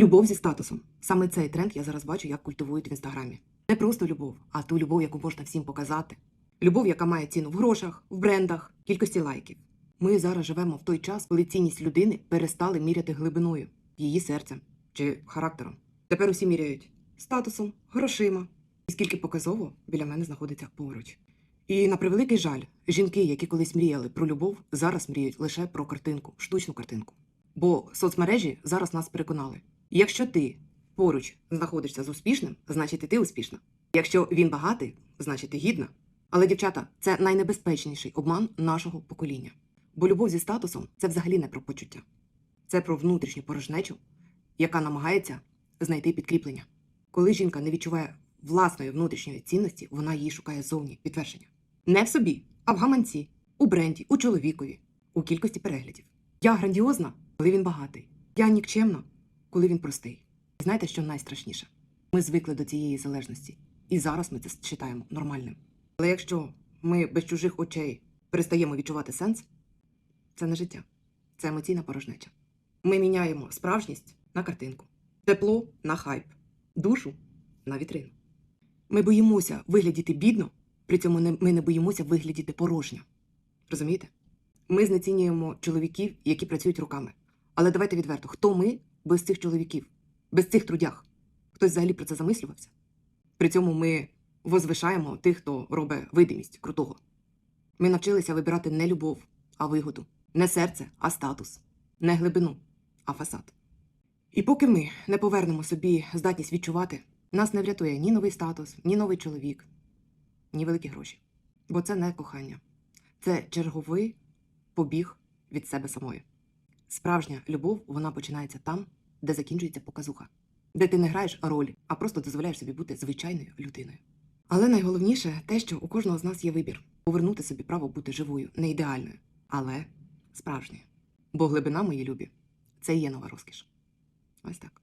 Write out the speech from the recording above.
Любов зі статусом. Саме цей тренд я зараз бачу, як культивують в інстаграмі. Не просто любов, а ту любов, яку можна всім показати. Любов, яка має ціну в грошах, в брендах, кількості лайків. Ми зараз живемо в той час, коли цінність людини перестали міряти глибиною, її серцем чи характером. Тепер усі міряють статусом, грошима. І скільки показово біля мене знаходиться поруч. І на превеликий жаль, жінки, які колись мріяли про любов, зараз мріють лише про картинку, штучну картинку. Бо соцмережі зараз нас переконали: якщо ти поруч знаходишся з успішним, значить і ти успішна. Якщо він багатий, значить ти гідна. Але, дівчата, це найнебезпечніший обман нашого покоління. Бо любов зі статусом це взагалі не про почуття, це про внутрішню порожнечу, яка намагається знайти підкріплення. Коли жінка не відчуває власної внутрішньої цінності, вона її шукає зовні підтвердження. Не в собі, а в гаманці, у бренді, у чоловікові, у кількості переглядів. Я грандіозна, коли він багатий. Я нікчемна, коли він простий. Знаєте, що найстрашніше? Ми звикли до цієї залежності, і зараз ми це вважаємо нормальним. Але якщо ми без чужих очей перестаємо відчувати сенс, це не життя, це емоційна порожнеча. Ми міняємо справжність на картинку, тепло на хайп, душу на вітрину. Ми боїмося виглядіти бідно, при цьому ми не боїмося виглядіти порожньо. Розумієте? Ми знецінюємо чоловіків, які працюють руками. Але давайте відверто, хто ми без цих чоловіків, без цих трудях? Хтось взагалі про це замислювався? При цьому ми возвишаємо тих, хто робить видимість крутого. Ми навчилися вибирати не любов, а вигоду, не серце, а статус, не глибину, а фасад. І поки ми не повернемо собі здатність відчувати, нас не врятує ні новий статус, ні новий чоловік, ні великі гроші. Бо це не кохання, це черговий побіг від себе самої. Справжня любов вона починається там, де закінчується показуха, де ти не граєш роль, а просто дозволяєш собі бути звичайною людиною. Але найголовніше те, що у кожного з нас є вибір повернути собі право бути живою, не ідеальною, але справжньою. Бо глибина, мої любі, це і є нова розкіш. Ось так.